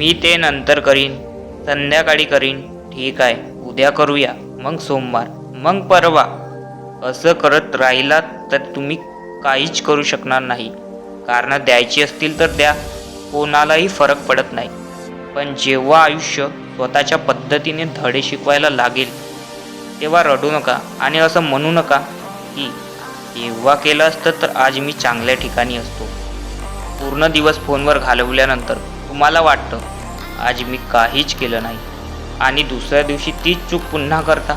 मी ते नंतर करीन संध्याकाळी करीन ठीक आहे उद्या करूया मग सोमवार मग परवा. असं करत राहिलात तर तुम्ही काहीच करू शकणार नाही. कारणं द्यायची असतील तर द्या कोणालाही फरक पडत नाही. पण जेव्हा आयुष्य स्वतःच्या पद्धतीने धडे शिकवायला लागेल तेव्हा रडू नका आणि असं म्हणू नका की तेव्हा केलं असतं तर आज मी चांगल्या ठिकाणी असतो. पूर्ण दिवस फोनवर घालवल्यानंतर. तुम्हाला वाटतं आज मी काहीच केलं नाही. आणि दुसऱ्या दिवशी तीच चूक पुन्हा करता.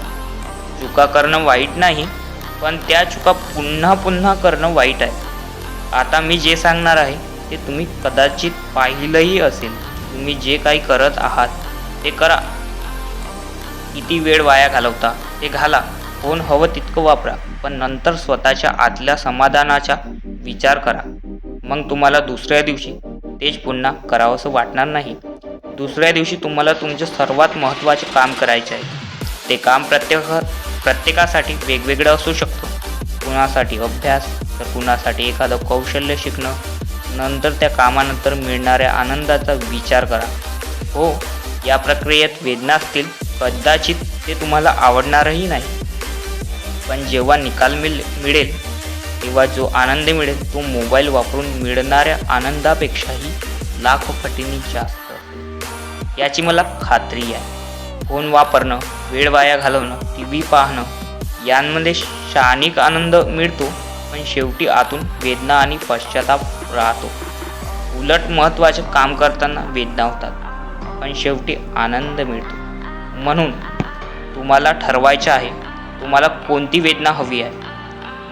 चुका करणं वाईट नाही पण त्या चुका पुन्हा पुन्हा करणं वाईट आहे. आता मी जे सांगणार आहे ते तुम्ही कदाचित पाहिलंही असेल. तुम्ही जे काही करत आहात ते करा. किती वेळ वाया घालवता ते घाला. फोन हवं तितकं वापरा पण नंतर स्वतःच्या आतल्या समाधानाचा विचार करा. मग तुम्हाला दुसऱ्या दिवशी तेच पुन्हा करावंसं वाटणार नाही. दुसऱ्या दिवशी तुम्हाला तुमचं सर्वात महत्त्वाचे काम करायचे आहे. ते काम प्रत्येक प्रत्येकासाठी वेगवेगळं असू शकतं. कुणासाठी अभ्यास तर कुणासाठी एखादं कौशल्य शिकणं. नंतर त्या कामानंतर मिळणाऱ्या आनंदाचा विचार करा. हो या प्रक्रियेत वेदना असतील कदाचित ते तुम्हाला आवडणारही नाही. पण जेव्हा निकाल मिळ मिळेल किंवा जो आनंद मिळेल तो मोबाईल वापरून मिळणाऱ्या आनंदापेक्षाही लाखो पटींनी जास्त. याची मला खात्री आहे. फोन वापरणं वेळ वाया घालवणं टी व्ही पाहणं यांमध्ये क्षणिक आनंद मिळतो पण शेवटी आतून वेदना आणि पश्चाताप राहतो. उलट महत्त्वाचे काम करताना वेदना होतात पण शेवटी आनंद मिळतो. म्हणून तुम्हाला ठरवायचे आहे तुम्हाला कोणती वेदना हवी आहे?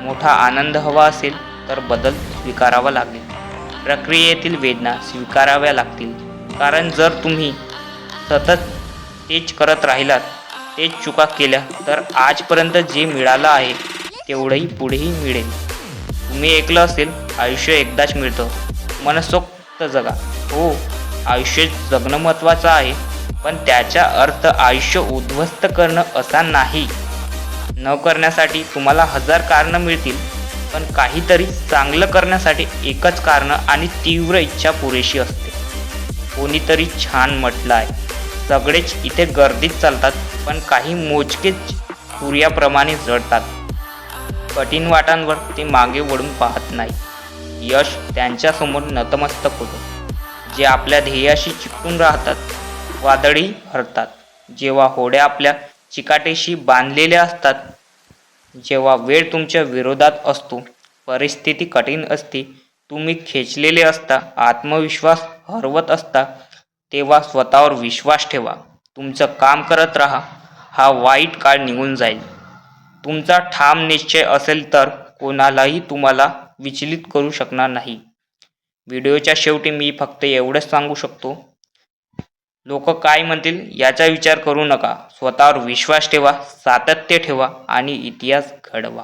मोठा आनंद हवा असेल तर बदल स्वीकारावा लागेल. प्रक्रियेतील वेदना स्वीकाराव्या लागतील. कारण जर तुम्ही सतत तेच करत राहिलात तेच चुका केल्या तर आजपर्यंत जे मिळालं आहे तेवढंही पुढेही मिळेल. तुम्ही ऐकलं असेल आयुष्य एकदाच मिळतं. मनसोक्त जगा. हो आयुष्य जगणं महत्त्वाचं आहे पण त्याचा अर्थ आयुष्य उद्ध्वस्त करणं असा नाही. न करण्यासाठी तुम्हाला हजार कारणं मिळतील पण काहीतरी चांगलं करण्यासाठी एकच कारणं आणि तीव्र इच्छा पुरेशी असते. कोणीतरी छान म्हटलं आहे सगळेच इथे गर्दीत चालतात पण काही मोजकेच सूर्याप्रमाणे जळतात. कठीण वाटांवर ते मागे वळून पाहत नाही यश त्यांच्यासमोर नतमस्तक होतं. जे आपल्या ध्येयाशी चिकटून राहतात वादळी हरतात. जेव्हा होड्या आपल्या चिकाटेशी बांधलेल्या असतात. जेव्हा वेळ तुमच्या विरोधात असतो परिस्थिती कठीण असते तुम्ही खेचलेले असता आत्मविश्वास हरवत असता तेव्हा स्वतःवर विश्वास ठेवा. तुमचं काम करत राहा. हा वाईट काळ निघून जाईल. तुमचा ठाम निश्चय असेल तर कोणालाही तुम्हाला विचलित करू शकणार नाही. व्हिडिओच्या शेवटी मी फक्त एवढंच सांगू शकतो लोक काय म्हणतील याचा विचार करू नका. स्वतःवर विश्वास ठेवा सातत्य ठेवा आणि इतिहास घडवा.